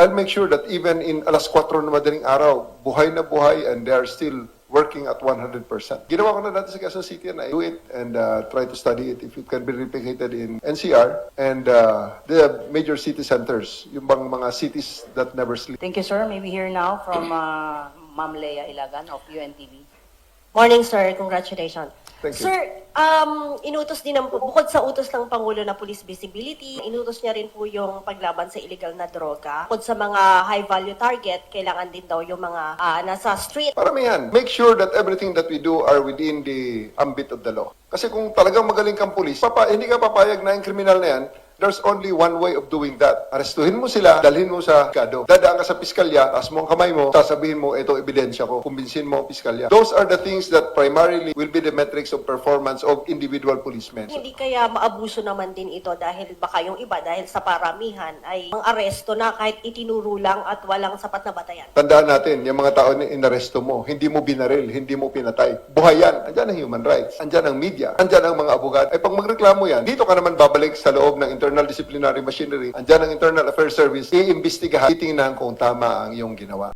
I'll make sure that even in alas 4 na madaling araw, buhay na buhay and they are still working at 100%. Ginawa ko na dati sa Quezon City and I do it and uh, try to study it if it can be replicated in NCR and uh, the major city centers, yung bang mga cities that never sleep. Thank you, sir. May we hear now from uh, Ma'am Leia Ilagan of UNTV. Morning, sir. Congratulations. Thank you. Sir, um, inutos din ng, bukod sa utos ng Pangulo na police visibility, inutos niya rin po yung paglaban sa illegal na droga. Bukod sa mga high-value target, kailangan din daw yung mga ah, nasa street. Paramihan. Make sure that everything that we do are within the ambit of the law. Kasi kung talagang magaling kang pulis, papa, hindi ka papayag na yung kriminal na yan, there's only one way of doing that. Arestuhin mo sila, dalhin mo sa kado. Dadaan ka sa piskalya, taas mo ang kamay mo, sasabihin mo, ito ebidensya ko, kumbinsin mo ang piskalya. Those are the things that primarily will be the metrics of performance of individual policemen. Hindi kaya maabuso naman din ito dahil baka yung iba dahil sa paramihan ay ang aresto na kahit itinuro lang at walang sapat na batayan. Tandaan natin, yung mga tao na inaresto mo, hindi mo binaril, hindi mo pinatay. Buhay yan. Andyan ang human rights. Andyan ang media. Andyan ang mga abogado. Ay pag magreklamo yan, dito ka naman babalik sa loob ng internal disciplinary machinery. Andyan ang Internal Affairs Service. Iimbestigahan, titingnan kung tama ang iyong ginawa.